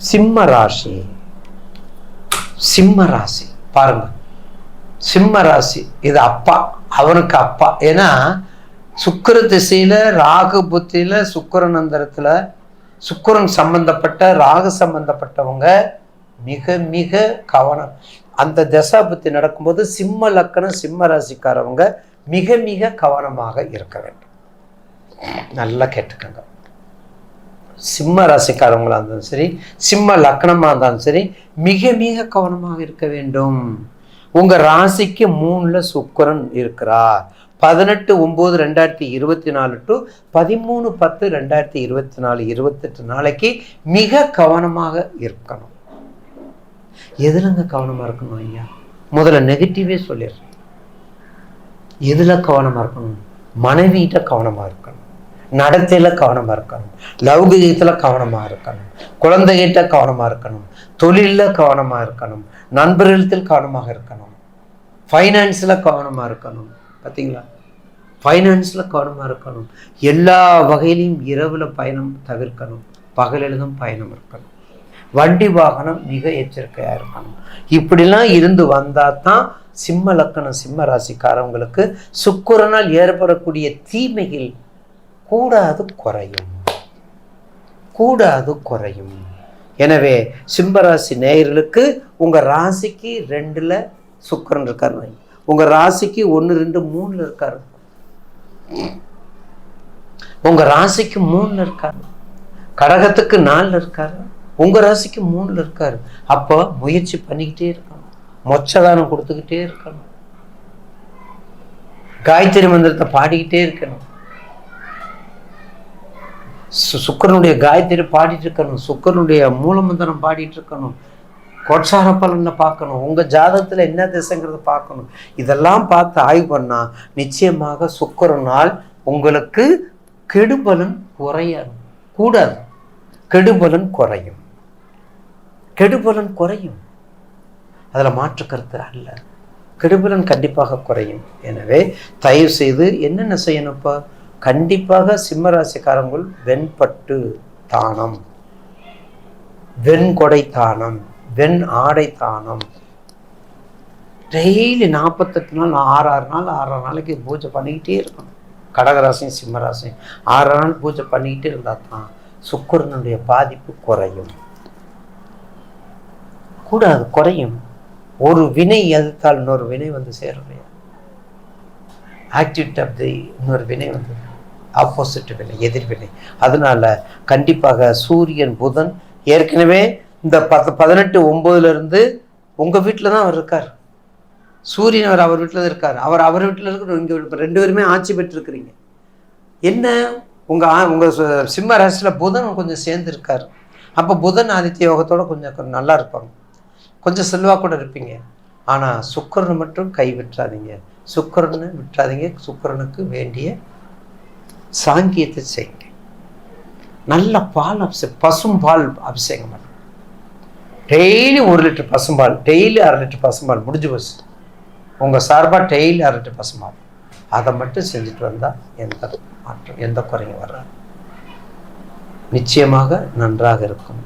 சிம்ம ராசி. சிம்ம ராசி. பாருங்க. சிம்ம ராசி. இது அப்பா. அவனுக்கு அப்பா. ஏன்னா சுக்கர திசையில ராகு புத்தியில சுக்கரன் அந்தரத்துல சுக்கரன் சம்பந்தப்பட்ட ராகு சம்பந்தப்பட்டவங்க மிக மிக கவனம். அந்த தசா புத்தி நடக்கும்போது சிம்ம லக்கணம் சிம்ம ராசிக்காரவங்க மிக மிக கவனமாக இருக்க வேண்டும். நல்லா கேட்டுக்கோங்க. சிம்ம ராசிக்காரவங்களாக இருந்தாலும் சரி சிம்ம லக்னமாக இருந்தாலும் சரி மிக மிக கவனமாக இருக்க வேண்டும். உங்கள் ராசிக்கு மூணில் சுக்கரன் இருக்கிறார். பதினெட்டு ஒம்பது ரெண்டாயிரத்தி இருபத்தி நாலு டு பதிமூணு பத்து ரெண்டாயிரத்தி இருபத்தி நாலு இருபத்தெட்டு நாளைக்கு மிக கவனமாக இருக்கணும். எதுலங்க கவனமாக இருக்கணும் ஐயா? முதல்ல நெகட்டிவே சொல்லிடுறேன். எதில் கவனமாக இருக்கணும்? மனைவிகிட்ட கவனமாக இருக்கணும். நடத்தையில் கவனமாக இருக்கணும். லௌகிகத்துல கவனமாக இருக்கணும். குழந்தைகிட்ட கவனமாக இருக்கணும். தொழிலில் கவனமாக இருக்கணும். நண்பர்களிடத்தில் கவனமாக இருக்கணும். ஃபைனான்ஸில் கவனமாக இருக்கணும். பார்த்தீங்களா ஃபைனான்ஸில் கவனமாக இருக்கணும். எல்லா வகையிலையும் இரவில் பயணம் தவிர்க்கணும். பகலில் பயணம் இருக்கணும். வண்டி வாகனம் மிக எச்சரிக்கையாக இருக்கணும். இப்படிலாம் இருந்து வந்தால் தான் சிம்ம லக்கணம் சிம்ம ராசிக்காரவங்களுக்கு சுக்குரனால் ஏற்படக்கூடிய தீமைகள் கூடாது குறையும். கூடாது குறையும். எனவே சிம்பராசி நேயர்களுக்கு உங்க ராசிக்கு ரெண்டுல சுக்கிரன் இருக்காரு உங்கள் உங்க ராசிக்கு ஒன்று ரெண்டு மூணுல இருக்காரு. உங்க ராசிக்கு மூணுல இருக்காரு. கடகத்துக்கு நாலில் இருக்காரு. உங்க ராசிக்கு மூணுல இருக்காரு. அப்போ முயற்சி பண்ணிக்கிட்டே இருக்கணும். மொச்சதானம் கொடுத்துக்கிட்டே இருக்கணும். காயத்ரி மந்திரத்தை பாடிக்கிட்டே இருக்கணும். சுக்கரனுடைய காயத்திரி பாடிட்டு இருக்கணும் சுக்கரனுடைய மூலமந்திரம் பாடிட்டு இருக்கணும் கோட்சார பலனை பார்க்கணும். உங்க ஜாதகத்துல என்ன திசைங்கிறத பார்க்கணும். இதெல்லாம் பார்த்து ஆய்வு பண்ணா நிச்சயமாக சுக்கரனால் உங்களுக்கு கெடுபலன் குறையாது. கூடாது. கெடுபலன் குறையும். கெடுபலன் குறையும். அதுல மாற்று கருத்து அல்ல. கெடுபலன் கண்டிப்பாக குறையும். எனவே தயவு செய்து என்னென்ன செய்யணும்ப்பா கண்டிப்பாக சிம்மராசிக்காரங்கள் வெண்பட்டு தானம். வெண்கொடை தானம் வெண் ஆடை தானம். டெய்லி நாற்பத்தெட்டு நாள் ஆறு ஆறு நாள் ஆறாறு நாளைக்கு பூஜை பண்ணிக்கிட்டே இருக்கணும். கடகராசியும் சிம்மராசியும் ஆறு நாள் பூஜை பண்ணிக்கிட்டே இருந்தால் தான் சுக்கரனுடைய பாதிப்பு குறையும். கூடாது குறையும். ஒரு வினை எதிர்த்தால் இன்னொரு வினை வந்து சேரலையா? ஆக்டிவிட்டி ஆஃப் தி இன்னொரு வினை வந்து ஆப்போசிட் வினை எதிர்வினை அதனால கண்டிப்பாக சூரியன் புதன் ஏற்கனவே இந்த பத்து பதினெட்டு ஒம்போதுலேருந்து உங்கள் வீட்டில் தான் அவர் இருக்கார். சூரியன் அவர் அவர் வீட்டில் தான் இருக்கார். அவர் அவர் வீட்டில் இருக்கிற இங்கே ரெண்டு பேருமே ஆட்சி பெற்றிருக்கிறீங்க. என்ன? உங்கள் ஆ- உங்கள் சிம்ம ராசியில் புதன் கொஞ்சம் சேர்ந்து இருக்கார். அப்போ புதன் ஆதித்ய யோகத்தோடு கொஞ்சம் கொஞ்சம் நல்லா இருப்பாங்க. கொஞ்சம் செல்வா கூட இருப்பீங்க. ஆனால் சுக்கரனை மட்டும் கை விட்டுறாதீங்க. சுக்கரனை விட்டுறாதீங்க. சுக்கரனுக்கு வேண்டிய சாங்கியத்தை செய்யுங்க நல்ல பால் அபிஷேகம் பசும்பால் அபிஷேகம் டெய்லி ஒரு லிட்டர் பசும்பால் டெய்லி அரை லிட்டர் பசும்பால் முடிஞ்சு போச்சு. உங்க சார்பா டெய்லி அரை லிட்டர் பசும்பால். அதை மட்டும் செஞ்சுட்டு வந்தால் எந்த மாற்றம் எந்த குறையும் வராது. நிச்சயமாக நன்றாக இருக்கும்.